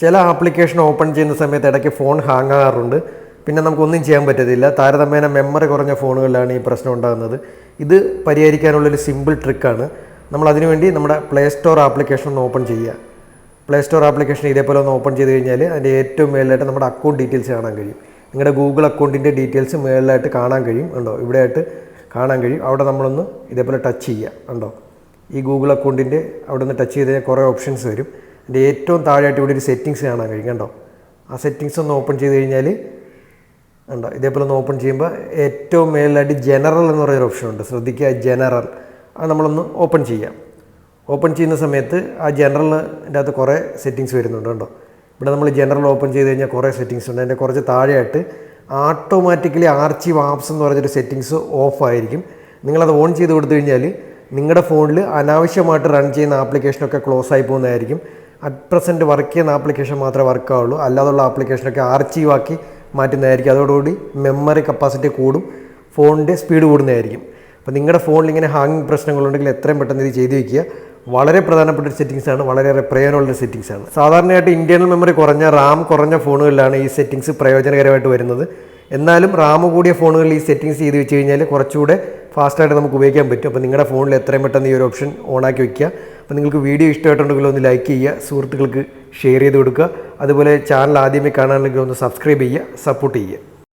ചില application open ചെയ്യുന്ന സമയത്ത് ഇടയ്ക്ക് ഫോൺ ഹാങ് ആകാറുണ്ട്. പിന്നെ നമുക്കൊന്നും ചെയ്യാൻ പറ്റത്തില്ല. താരതമ്യേന മെമ്മറി കുറഞ്ഞ ഫോണുകളിലാണ് ഈ പ്രശ്നം ഉണ്ടാകുന്നത്. ഇത് പരിഹരിക്കാനുള്ളൊരു സിമ്പിൾ ട്രിക്കാണ് നമ്മൾ അതിനുവേണ്ടി നമ്മുടെ പ്ലേ സ്റ്റോർ ആപ്ലിക്കേഷൻ ഒന്ന് ഓപ്പൺ ചെയ്യുക. പ്ലേ സ്റ്റോർ ആപ്ലിക്കേഷൻ ഇതേപോലെ ഒന്ന് ഓപ്പൺ ചെയ്ത് കഴിഞ്ഞാൽ അതിന്റെ ഏറ്റവും മേളിലായിട്ട് നമ്മുടെ അക്കൗണ്ട് ഡീറ്റെയിൽസ് കാണാൻ കഴിയും. നിങ്ങളുടെ ഗൂഗിൾ അക്കൗണ്ടിന്റെ ഡീറ്റെയിൽസ് മേളിലായിട്ട് കാണാൻ കഴിയും. ഉണ്ടോ ഇവിടെയായിട്ട് കാണാൻ കഴിയും. അവിടെ നമ്മളൊന്ന് ഇതേപോലെ ടച്ച് ചെയ്യുക. ഉണ്ടോ ഈ ഗൂഗിൾ അക്കൗണ്ടിന്റെ അവിടെ നിന്ന് ടച്ച് ചെയ്ത് കഴിഞ്ഞാൽ കുറേ ഓപ്ഷൻസ് വരും. അതിന്റെ ഏറ്റവും താഴെയായിട്ട് ഇവിടെ ഒരു സെറ്റിങ്സ് കാണാൻ കഴിയും. കണ്ടോ? ആ സെറ്റിങ്സ് ഒന്ന് ഓപ്പൺ ചെയ്ത് കഴിഞ്ഞാൽ ഉണ്ടോ ഇതേപോലെ ഒന്ന് ഓപ്പൺ ചെയ്യുമ്പോൾ ഏറ്റവും മേലായിട്ട് ജനറൽ എന്ന് പറയുന്നൊരു ഓപ്ഷൻ ഉണ്ട്. ശ്രദ്ധിക്കുക ജനറൽ അത് നമ്മളൊന്ന് ഓപ്പൺ ചെയ്യാം. ഓപ്പൺ ചെയ്യുന്ന സമയത്ത് ആ ജനറലിന്റെ അകത്ത് കുറേ സെറ്റിങ്സ് വരുന്നുണ്ട്. കണ്ടോ? ഇവിടെ നമ്മൾ ജനറൽ ഓപ്പൺ ചെയ്ത് കഴിഞ്ഞാൽ കുറേ സെറ്റിങ്സ് ഉണ്ട്. അതിന്റെ കുറച്ച് താഴെയായിട്ട് ആട്ടോമാറ്റിക്കലി ആർച്ചീവ് ആപ്സ് എന്ന് പറഞ്ഞൊരു സെറ്റിങ്സ് ഓഫ് ആയിരിക്കും. നിങ്ങളത് ഓൺ ചെയ്ത് കൊടുത്തു കഴിഞ്ഞാൽ നിങ്ങളുടെ ഫോണിൽ അനാവശ്യമായിട്ട് റൺ ചെയ്യുന്ന ആപ്ലിക്കേഷനൊക്കെ ക്ലോസ് ആയി പോകുന്നതായിരിക്കും. അറ്റ് പ്രസന്റ് വർക്ക് ചെയ്യുന്ന ആപ്ലിക്കേഷൻ മാത്രമേ വർക്ക് ആവുള്ളൂ. അല്ലാതുള്ള ആപ്ലിക്കേഷനൊക്കെ ആർച്ചീവാക്കി മാറ്റുന്നതായിരിക്കും. അതോടുകൂടി മെമ്മറി കപ്പാസിറ്റി കൂടും ഫോണിന്റെ സ്പീഡ് കൂടുന്നതായിരിക്കും. അപ്പോൾ നിങ്ങളുടെ ഫോണിൽ ഇങ്ങനെ ഹാങ്ങിങ് പ്രശ്നങ്ങളുണ്ടെങ്കിൽ എത്രയും പെട്ടെന്ന് ഇത് ചെയ്ത് വയ്ക്കുക വളരെ പ്രധാനപ്പെട്ട ഒരു സെറ്റിങ്സ് ആണ് വളരെയേറെ പ്രയോജനമുള്ള സെറ്റിങ്സ് ആണ്. സാധാരണയായിട്ട് ഇന്റേണൽ മെമ്മറി കുറഞ്ഞ റാം കുറഞ്ഞ ഫോണുകളിലാണ് ഈ സെറ്റിങ്സ് പ്രയോജനകരമായിട്ട് വരുന്നത്. എന്നാലും റാം കൂടിയ ഫോണുകളിൽ ഈ സെറ്റിങ്സ് ചെയ്ത് വെച്ച് കഴിഞ്ഞാൽ കുറച്ചുകൂടെ ഫാസ്റ്റായിട്ട് നമുക്ക് ഉപയോഗിക്കാൻ പറ്റും. അപ്പോൾ നിങ്ങളുടെ ഫോണിൽ എത്രയും പെട്ടെന്ന് ഈ ഒരു ഓപ്ഷൻ ഓണാക്കി വെക്കുക. അപ്പോൾ നിങ്ങൾക്ക് വീഡിയോ ഇഷ്ടമായിട്ടുണ്ടെങ്കിൽ ഒന്ന് ലൈക്ക് ചെയ്യുക സുഹൃത്തുക്കൾക്ക് ഷെയർ ചെയ്ത് കൊടുക്കുക. അതുപോലെ ചാനൽ ആദ്യമേ കാണാനെങ്കിൽ ഒന്ന് സബ്സ്ക്രൈബ് ചെയ്യുക സപ്പോർട്ട് ചെയ്യുക.